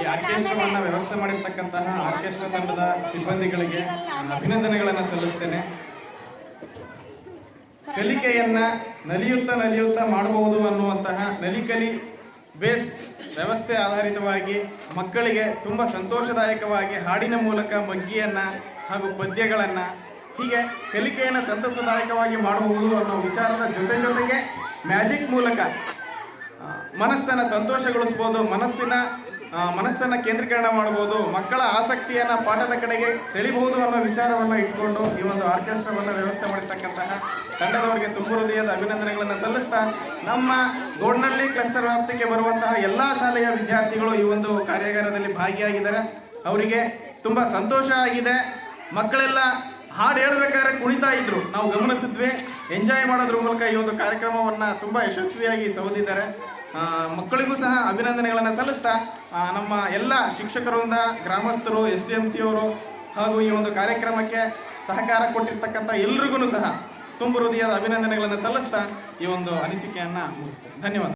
ಈ ಆರ್ಕೆಸ್ಟ್ರಾವನ್ನ ವ್ಯವಸ್ಥೆ ಮಾಡಿರ್ತಕ್ಕಂತಹ ಆರ್ಕೆಸ್ಟ್ರಾ ತಂಡದ ಸಿಬ್ಬಂದಿಗಳಿಗೆ ಅಭಿನಂದನೆಗಳನ್ನು ಸಲ್ಲಿಸ್ತೇನೆ. ಕಲಿಕೆಯನ್ನ ನಲಿಯುತ್ತಾ ನಲಿಯುತ್ತಾ ಮಾಡಬಹುದು ಅನ್ನುವಂತಹ ನಲಿಕಲಿ ಬೇಸ್ ವ್ಯವಸ್ಥೆ ಆಧಾರಿತವಾಗಿ ಮಕ್ಕಳಿಗೆ ತುಂಬ ಸಂತೋಷದಾಯಕವಾಗಿ ಹಾಡಿನ ಮೂಲಕ ಮಗ್ಗಿಯನ್ನ ಹಾಗೂ ಪದ್ಯಗಳನ್ನು ಹೀಗೆ ಕಲಿಕೆಯನ್ನು ಸಂತಸದಾಯಕವಾಗಿ ಮಾಡಬಹುದು ಅನ್ನೋ ವಿಚಾರದ ಜೊತೆ ಜೊತೆಗೆ ಮ್ಯಾಜಿಕ್ ಮೂಲಕ ಮನಸ್ಸನ್ನು ಸಂತೋಷಗೊಳಿಸ್ಬೋದು, ಮನಸ್ಸಿನ ಮನಸ್ಸನ್ನ ಕೇಂದ್ರೀಕರಣ ಮಾಡ್ಬೋದು ಮಕ್ಕಳ ಆಸಕ್ತಿಯನ್ನು ಪಾಠದ ಕಡೆಗೆ ಸೆಳಿಬಹುದು ಅನ್ನೋ ವಿಚಾರವನ್ನು ಇಟ್ಕೊಂಡು ಈ ಒಂದು ಆರ್ಕೆಸ್ಟ್ರಾವನ್ನು ವ್ಯವಸ್ಥೆ ಮಾಡಿರ್ತಕ್ಕಂತಹ ತಂಡದವರಿಗೆ ತುಂಬ ಹೃದಯದ ಅಭಿನಂದನೆಗಳನ್ನು ಸಲ್ಲಿಸ್ತಾ ನಮ್ಮ ಗೋಡ್ನಳ್ಳಿ ಕ್ಲಸ್ಟರ್ ವ್ಯಾಪ್ತಿಗೆ ಬರುವಂತಹ ಎಲ್ಲ ಶಾಲೆಯ ವಿದ್ಯಾರ್ಥಿಗಳು ಈ ಒಂದು ಕಾರ್ಯಾಗಾರದಲ್ಲಿ ಭಾಗಿಯಾಗಿದ್ದಾರೆ. ಅವರಿಗೆ ತುಂಬ ಸಂತೋಷ ಆಗಿದೆ. ಮಕ್ಕಳೆಲ್ಲ ಹಾಡು ಹೇಳಬೇಕಾದ್ರೆ ಕುಣಿತಾ ಇದ್ರು. ನಾವು ಗಮನಿಸಿದ್ವಿ. ಎಂಜಾಯ್ ಮಾಡೋದ್ರ ಮೂಲಕ ಈ ಒಂದು ಕಾರ್ಯಕ್ರಮವನ್ನು ತುಂಬ ಯಶಸ್ವಿಯಾಗಿ ಸೌದಿದ್ದಾರೆ ಆ, ಮಕ್ಕಳಿಗೂ ಸಹ ಅಭಿನಂದನೆಗಳನ್ನು ಸಲ್ಲಿಸ್ತಾ ನಮ್ಮ ಎಲ್ಲ ಶಿಕ್ಷಕರಿಂದ ಗ್ರಾಮಸ್ಥರು, ಎಸ್ ಡಿ ಎಂ ಸಿ ಅವರು ಹಾಗೂ ಈ ಒಂದು ಕಾರ್ಯಕ್ರಮಕ್ಕೆ ಸಹಕಾರ ಕೊಟ್ಟಿರ್ತಕ್ಕಂಥ ಎಲ್ರಿಗೂ ಸಹ ತುಂಬ ಹೃದಯದ ಅಭಿನಂದನೆಗಳನ್ನು ಸಲ್ಲಿಸ್ತಾ ಈ ಒಂದು ಅನಿಸಿಕೆಯನ್ನು ಮುಗಿಸ್ತೇನೆ. ಧನ್ಯವಾದ.